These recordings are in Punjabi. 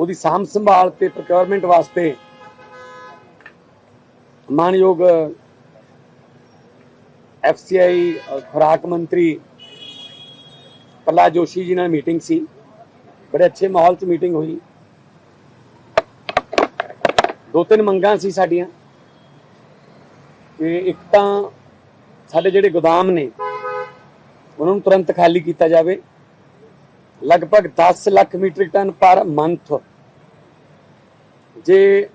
ਉਹਦੀ ਸਾਂਭ ਸੰਭਾਲ ਤੇ ਪ੍ਰੋਕਿਉਰਮੈਂਟ ਵਾਸਤੇ ਮਾਨਯੋਗ ਐਫਸੀਆਈ ਖੁਰਾਕ ਮੰਤਰੀ ਪ੍ਰਹਲਾਦ ਜੋਸ਼ੀ ਜੀ ਨਾਲ ਮੀਟਿੰਗ ਸੀ। ਬੜੇ ਅੱਛੇ ਮਾਹੌਲ 'ਚ ਮੀਟਿੰਗ ਹੋਈ। ਦੋ ਤਿੰਨ ਮੰਗਾਂ ਸੀ ਸਾਡੀਆਂ। ਕਿ ਇੱਕ ਤਾਂ ਸਾਡੇ ਜਿਹੜੇ ਗੋਦਾਮ ਨੇ, ਉਹਨਾਂ ਨੂੰ ਤੁਰੰਤ ਖਾਲੀ ਕੀਤਾ ਜਾਵੇ। ਲਗਭਗ 10 lakh metric ton per month ਜੇ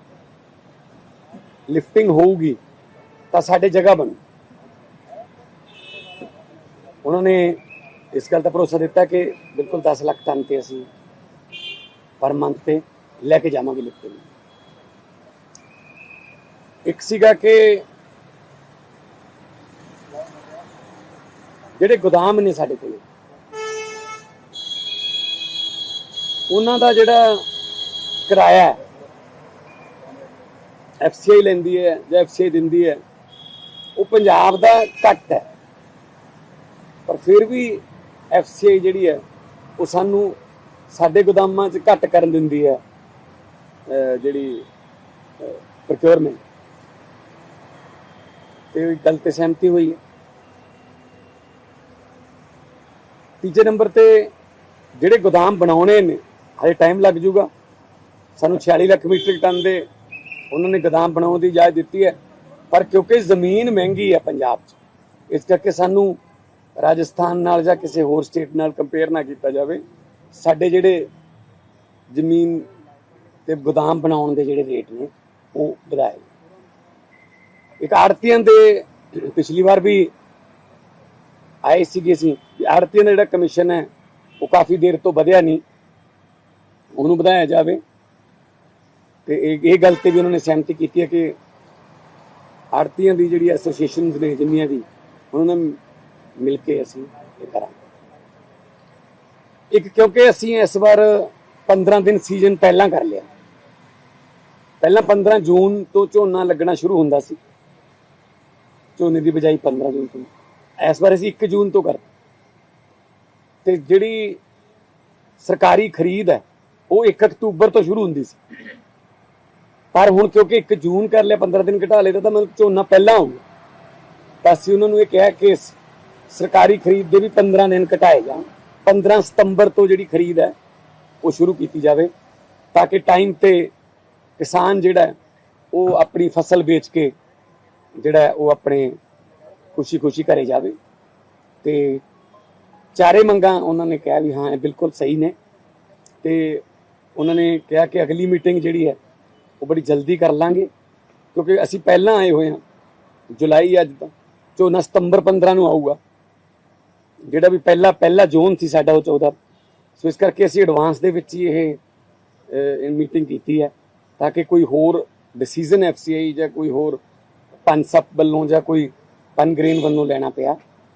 ਲਿਫਟਿੰਗ ਹੋਊਗੀ, ਤਾਂ ਸਾਡੇ ਜਗ੍ਹਾ ਬਣੂ। ਉਹਨਾਂ ਨੇ ਇਸ ਗੱਲ ਦਾ ਭਰੋਸਾ ਦਿੱਤਾ ਕਿ ਬਿਲਕੁਲ 10 ਲੱਖ ਟਨ ਤੇ ਅਸੀਂ ਪਰ ਮੰਥ ਤੇ ਲੈ ਕੇ ਜਾਵਾਂਗੇ ਲਿਫਟਿੰਗ ਇੱਕ ਸੀਗਾ ਕਿ ਜਿਹੜੇ ਗੋਦਾਮ ਨੇ ਸਾਡੇ ਕੋਲ, ਉਹਨਾਂ ਦਾ ਜਿਹੜਾ ਕਿਰਾਇਆ ਐਫਸੀਆਈ ਲੈਂਦੀ ਹੈ ਜਾਂ ਐਫਸੀਆਈ ਦਿੰਦੀ ਹੈ, ਉਹ ਪੰਜਾਬ ਦਾ ਘੱਟ ਹੈ। ਪਰ ਫਿਰ ਵੀ ਐਫਸੀਆਈ ਜਿਹੜੀ ਹੈ, ਉਹ ਸਾਨੂੰ ਸਾਡੇ ਗੋਦਾਮਾਂ 'ਚ ਘੱਟ ਕਰਨ ਦਿੰਦੀ ਹੈ ਜਿਹੜੀ ਪ੍ਰੋਕਿਉਰਮੈਂਟ ਤੇ ਉਹ ਗੱਲ ਤੇ ਸਹਿਮਤੀ ਹੋਈ ਹੈ। ਤੀਜੇ ਨੰਬਰ ਤੇ ਜਿਹੜੇ ਗੋਦਾਮ ਬਣਾਉਣੇ ਨੇ, ਹਜੇ ਟਾਈਮ ਲੱਗ ਜਾਊਗਾ। ਸਾਨੂੰ 46 ਲੱਖ ਮੀਟ੍ਰਿਕ ਟਨ ਦੇ ਉਹਨਾਂ ਨੇ ਗੋਦਾਮ ਬਣਾਉਣ ਦੀ ਇਜਾਜ਼ਤ ਦਿੱਤੀ ਹੈ। ਪਰ ਕਿਉਂਕਿ ਜ਼ਮੀਨ ਮਹਿੰਗੀ ਹੈ ਪੰਜਾਬ 'ਚ, ਇਸ ਕਰਕੇ ਸਾਨੂੰ ਰਾਜਸਥਾਨ ਨਾਲ ਜਾਂ ਕਿਸੇ ਹੋਰ ਸਟੇਟ ਨਾਲ ਕੰਪੇਅਰ ਨਾ ਕੀਤਾ ਜਾਵੇ। ਸਾਡੇ ਜਿਹੜੇ ਜ਼ਮੀਨ ਤੇ ਗੋਦਾਮ ਬਣਾਉਣ ਦੇ ਜਿਹੜੇ ਰੇਟ ਨੇ, ਉਹ ਵਧਾਏ। ਇੱਕ ਆੜਤੀਆਂ ਦੇ ਪਿਛਲੀ ਵਾਰ ਵੀ ਆਏ ਸੀਗੇ ਸੀ ਆੜਤੀਆਂ ਦਾ ਜਿਹੜਾ ਕਮਿਸ਼ਨ ਹੈ, ਉਹ ਕਾਫੀ ਦੇਰ ਤੋਂ ਵਧਿਆ ਨਹੀਂ। ਉਹਨੂੰ ਵਧਾਇਆ ਜਾਵੇ। ਤੇ ਇਹ ਇਹ ਗੱਲ ਤੇ ਵੀ ਉਹਨਾਂ ਨੇ ਸਹਿਮਤੀ ਕੀਤੀ ਹੈ ਕਿ ਆੜਤੀਆਂ ਦੀ ਜਿਹੜੀ ਐਸੋਸੀਏਸ਼ਨਸ ਨੇ ਜਿੰਨੀਆਂ ਦੀ, ਉਹਨਾਂ ਨਾਲ ਮਿਲ ਕੇ ਅਸੀਂ ਇਹ ਕਰਾਂਗੇ। ਇੱਕ ਕਿਉਂਕਿ ਅਸੀਂ ਇਸ ਵਾਰ 15 ਦਿਨ ਸੀਜ਼ਨ ਪਹਿਲਾਂ ਕਰ ਲਿਆ। ਪਹਿਲਾਂ 15 ਜੂਨ ਤੋਂ ਝੋਨਾ ਲੱਗਣਾ ਸ਼ੁਰੂ ਹੁੰਦਾ ਸੀ। ਝੋਨੇ ਦੀ ਬਜਾਈ 15 ਜੂਨ ਤੋਂ। ਇਸ ਵਾਰ ਅਸੀਂ 1 ਜੂਨ ਤੋਂ ਕਰ ਤੇ ਜਿਹੜੀ ਸਰਕਾਰੀ ਖਰੀਦ ਹੈ, ਉਹ 1 ਅਕਤੂਬਰ ਤੋਂ ਸ਼ੁਰੂ ਹੁੰਦੀ ਸੀ। ਪਰ ਹੁਣ ਕਿਉਂਕਿ 1 ਜੂਨ ਕਰ ਲਿਆ 15 ਦਿਨ ਘਟਾ ਲਿਆ ਤਾਂ ਮਤਲਬ ਝੋਨਾ ਪਹਿਲਾਂ ਹੋਊਗਾ ਤਾਂ ਅਸੀਂ ਉਹਨਾਂ ਨੂੰ ਇਹ ਕਿਹਾ ਕਿ ਸਰਕਾਰੀ ਖਰੀਦ ਦੇ ਵੀ 15 ਦਿਨ ਘਟਾਏ ਜਾਣ। 15 ਸਤੰਬਰ ਤੋਂ ਜਿਹੜੀ ਖਰੀਦ ਹੈ, ਉਹ ਸ਼ੁਰੂ ਕੀਤੀ ਜਾਵੇ, ਤਾਂ ਕਿ ਟਾਈਮ ਤੇ ਕਿਸਾਨ ਜਿਹੜਾ ਉਹ ਆਪਣੀ ਫਸਲ ਵੇਚ ਕੇ ਜਿਹੜਾ ਉਹ ਆਪਣੇ ਖੁਸ਼ੀ-ਖੁਸ਼ੀ ਘਰੇ ਜਾਵੇ। ਤੇ ਚਾਰੇ ਮੰਗਾਂ ਉਹਨਾਂ ਨੇ ਕਿਹਾ ਵੀ ਹਾਂ, ਇਹ ਬਿਲਕੁਲ ਸਹੀ ਨੇ। ਤੇ ਉਹਨਾਂ ਨੇ ਕਿਹਾ ਕਿ ਅਗਲੀ ਮੀਟਿੰਗ ਜਿਹੜੀ ਹੈ ਉਹ ਬੜੀ ਜਲਦੀ ਕਰ ਲਾਂਗੇ ਕਿਉਂਕਿ ਅਸੀਂ ਪਹਿਲਾਂ ਆਏ ਹੋਏ ਹਾਂ ਜੁਲਾਈ ਅੱਜ ਤਾਂ ਝੋਨਾ ਸਤੰਬਰ 15 ਨੂੰ ਆਊਗਾ। ਜਿਹੜਾ ਵੀ ਪਹਿਲਾ ਪਹਿਲਾ ਜ਼ੋਨ ਸੀ ਸਾਡਾ ਉਹ 14 ਸੋ ਇਸ ਕਰਕੇ ਅਸੀਂ ਐਡਵਾਂਸ ਦੇ ਵਿੱਚ ਹੀ ਇਹ ਮੀਟਿੰਗ ਕੀਤੀ ਹੈ ਤਾਂ ਕਿ ਕੋਈ ਹੋਰ ਡਿਸੀਜਨ ਐਫਸੀਆਈ ਜਾਂ ਕੋਈ ਹੋਰ ਪੰਸਪ ਵੱਲੋਂ ਜਾਂ ਕੋਈ ਪਨਗ੍ਰੇਨ ਵੱਲੋਂ ਲੈਣਾ ਪਿਆ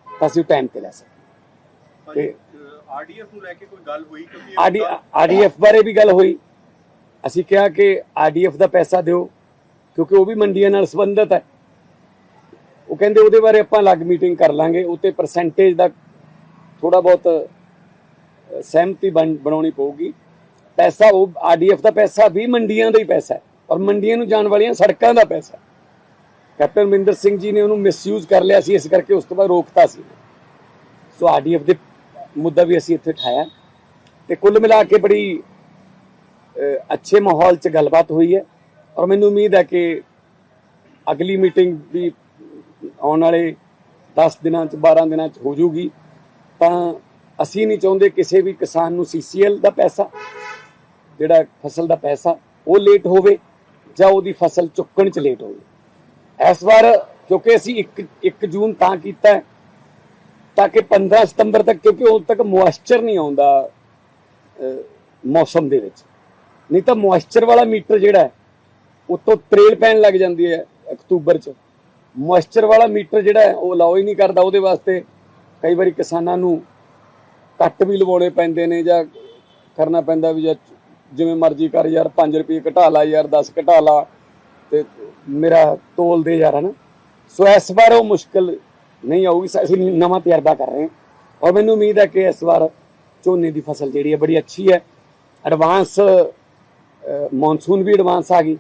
ਤਾਂ ਅਸੀਂ ਟਾਈਮ ਤੇ ਲੈ ਸਕੀਏ ਤੇ ਆਰਡੀਐਫ ਨੂੰ ਲੈ ਕੇ ਕੋਈ ਗੱਲ ਹੋਈ? ਕਿਉਂਕਿ ਆਰਡੀ ਆਰਡੀਐਫ ਬਾਰੇ ਵੀ ਗੱਲ ਹੋਈ। ਅਸੀਂ ਕਿਹਾ ਕਿ ਆਰਡੀਐਫ ਦਾ ਪੈਸਾ ਦਿਓ, ਕਿਉਂਕਿ ਉਹ ਵੀ ਮੰਡੀਆਂ ਨਾਲ ਸੰਬੰਧਿਤ ਹੈ। ਉਹ ਕਹਿੰਦੇ ਉਹਦੇ ਬਾਰੇ ਆਪਾਂ ਅਲੱਗ ਮੀਟਿੰਗ ਕਰ ਲਾਂਗੇ, ਉਤੇ ਪਰਸੈਂਟੇਜ ਦਾ ਥੋੜਾ ਬਹੁਤ ਸਹਿਮਤੀ ਬਣ- ਬਣਾਉਣੀ ਪਊਗੀ। ਪੈਸਾ ਉਹ ਆਰਡੀਐਫ ਦਾ ਪੈਸਾ ਵੀ ਮੰਡੀਆਂ ਦਾ ਹੀ ਪੈਸਾ ਹੈ, ਔਰ ਮੰਡੀਆਂ ਨੂੰ ਜਾਣ ਵਾਲੀਆਂ ਸੜਕਾਂ ਦਾ ਪੈਸਾ ਕੈਪਟਨ ਮਨਿੰਦਰ ਸਿੰਘ ਜੀ ਨੇ ਉਹਨੂੰ ਮਿਸਯੂਜ਼ ਕਰ ਲਿਆ ਸੀ, ਇਸ ਕਰਕੇ ਉਸ ਤੋਂ ਬਾਅਦ ਰੋਕਤਾ ਸੀ। ਸੋ ਆਰਡੀਐਫ ਦੇ ਮੁੱਦਾ ਵੀ ਅਸੀਂ ਇੱਥੇ ਠਾਇਆ ਤੇ ਕੁੱਲ ਮਿਲਾ ਕੇ ਬੜੀ ਅੱਛੇ ਮਾਹੌਲ 'ਚ ਗੱਲਬਾਤ ਹੋਈ ਹੈ। ਔਰ ਮੈਨੂੰ ਉਮੀਦ ਹੈ ਕਿ ਅਗਲੀ ਮੀਟਿੰਗ ਵੀ ਆਉਣ ਵਾਲੇ 10 ਦਿਨਾਂ 'ਚ 12 ਦਿਨਾਂ 'ਚ ਹੋ ਜੂਗੀ। ਤਾਂ ਅਸੀਂ ਨਹੀਂ ਚਾਹੁੰਦੇ ਕਿਸੇ ਵੀ ਕਿਸਾਨ ਨੂੰ ਸੀਸੀਐਲ ਦਾ ਪੈਸਾ, ਜਿਹੜਾ ਫਸਲ ਦਾ ਪੈਸਾ, ਉਹ ਲੇਟ ਹੋਵੇ ਜਾਂ ਉਹਦੀ ਫਸਲ ਚੁੱਕਣ 'ਚ ਲੇਟ ਹੋਵੇ। ਇਸ ਵਾਰ ਕਿਉਂਕਿ ਅਸੀਂ 1 1 ਜੂਨ ਤਾਂ ਕੀਤਾ ਤਾਂ ਕਿ 15 ਸਤੰਬਰ ਤੱਕ, ਕਿਉਂਕਿ ਉਦੋਂ ਤੱਕ ਮੋਇਸਚਰ ਨਹੀਂ ਆਉਂਦਾ ਮੌਸਮ ਦੇ ਵਿੱਚ। ਨਹੀਂ ਤਾਂ ਮੋਇਸਚਰ ਵਾਲਾ ਮੀਟਰ ਜਿਹੜਾ ਹੈ, ਉਤੋਂ ਤਰੇਲ ਪੈਣ ਲੱਗ ਜਾਂਦੀ ਹੈ ਅਕਤੂਬਰ ਚ। ਮੋਇਸਚਰ ਵਾਲਾ ਮੀਟਰ ਜਿਹੜਾ ਉਹ ਲਾਓ ਹੀ ਨਹੀਂ ਕਰਦਾ ਉਹਦੇ ਵਾਸਤੇ। ਕਈ ਵਾਰੀ ਕਿਸਾਨਾਂ ਨੂੰ ਕੱਟ ਵੀ ਲਵਾਉਣੇ ਪੈਂਦੇ ਨੇ ਜਾਂ ਕਰਨਾ ਪੈਂਦਾ ਵੀ ਜਾਂ ਜਿਵੇਂ ਮਰਜ਼ੀ ਕਰ ਯਾਰ 5 ਰੁਪਏ ਘਟਾ ਲਾ ਯਾਰ 10 ਘਟਾ ਲਾ ਤੇ ਮੇਰਾ ਤੋਲ ਦੇ ਯਾਰ ਹਨਾ ਸੋ ਇਸ ਵਾਰ ਉਹ ਮੁਸ਼ਕਲ ਨਹੀਂ ਆਊਗੀ ਅਸੀਂ ਨਵਾਂ ਤਜਰਬਾ ਕਰ ਰਹੇ ਹਾਂ। ਔਰ ਮੈਨੂੰ ਉਮੀਦ ਹੈ ਕਿ ਇਸ ਵਾਰ ਝੋਨੇ ਦੀ ਫਸਲ ਜਿਹੜੀ ਹੈ, ਬੜੀ ਅੱਛੀ ਹੈ। ਐਡਵਾਂਸ ਮੌਨਸੂਨ ਵੀ ਐਡਵਾਂਸ ਆ ਗਈ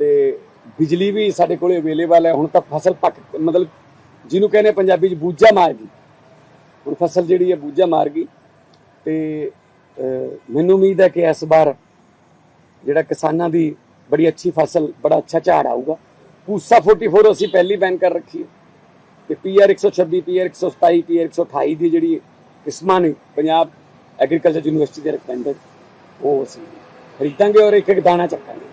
ਤੇ ਬਿਜਲੀ ਵੀ ਸਾਡੇ ਕੋਲੇ ਅਵੇਲੇਬਲ ਹੈ। ਹੁਣ ਤਾਂ ਫਸਲ ਪੱਕ ਮਤਲਬ ਜਿਹਨੂੰ ਕਹਿੰਦੇ ਪੰਜਾਬੀ ਚ ਬੂਝਾ ਮਾਰ ਗਈ। ਹੁਣ ਫਸਲ ਜਿਹੜੀ ਹੈ ਬੂਝਾ ਮਾਰ ਗਈ ਤੇ ਮੈਨੂੰ ਉਮੀਦ ਹੈ ਕਿ ਇਸ ਵਾਰ ਜਿਹੜਾ ਕਿਸਾਨਾਂ ਦੀ ਬੜੀ ਅੱਛੀ ਫਸਲ, ਬੜਾ ਅੱਛਾ ਝਾੜ ਆਊਗਾ। ਪੂਸਾ 44 ਅਸੀਂ ਪਹਿਲੀ ਬੈਨ ਕਰ ਰੱਖੀ ਹੈ ਤੇ ਪੀਆਰ 126 ਪੀਆਰ 127 ਪੀਆਰ 128 ਦੀ ਜਿਹੜੀ ਕਿਸਮਾਂ ਨੇ ਪੰਜਾਬ ਐਗਰੀਕਲਚਰ ਯੂਨੀਵਰਸਿਟੀ ਦੇ ਰਿਕਮੈਂਡਡ ਉਹ ਅਸੀਂ ਖਰੀਦਾਂਗੇ ਔਰ ਇੱਕ ਇੱਕ ਦਾਣਾ ਚੱਕਾਂਗੇ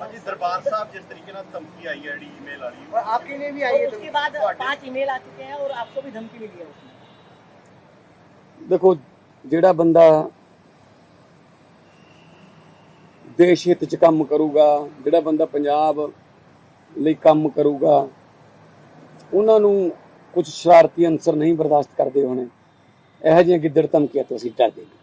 ਹਾਂਜੀ ਦਰਬਾਰ ਸਾਹਿਬ ਜਿਸ ਤਰੀਕੇ ਨਾਲ ਧਮਕੀ ਆਈ ਹੈ ਜਿਹੜੀ ਈਮੇਲ ਵਾਲੀ और आपके लिए भी आई है और उसके बाद पांच ईमेल आ चुके हैं और आपको भी धमकी मिली है उसमें ਦੇਖੋ ਜਿਹੜਾ ਬੰਦਾ ਦੇਸ਼ ਹਿੱਤ ਚ ਕੰਮ ਕਰੂਗਾ ਜਿਹੜਾ ਬੰਦਾ ਪੰਜਾਬ ਲਈ ਕੰਮ ਕਰੂਗਾ ਉਹਨਾਂ ਨੂੰ ਕੁਝ ਸ਼ਰਾਰਤੀ ਅੰਸਰ ਨਹੀਂ ਬਰਦਾਸ਼ਤ ਕਰਦੇ ਹੋਣੇ ਇਹੋ ਜਿਹੀਆਂ ਗਿੱਦੜ ਧਮਕੀਆਂ ਤੋਂ ਅਸੀਂ ਡਰਦੇ ਨਹੀਂ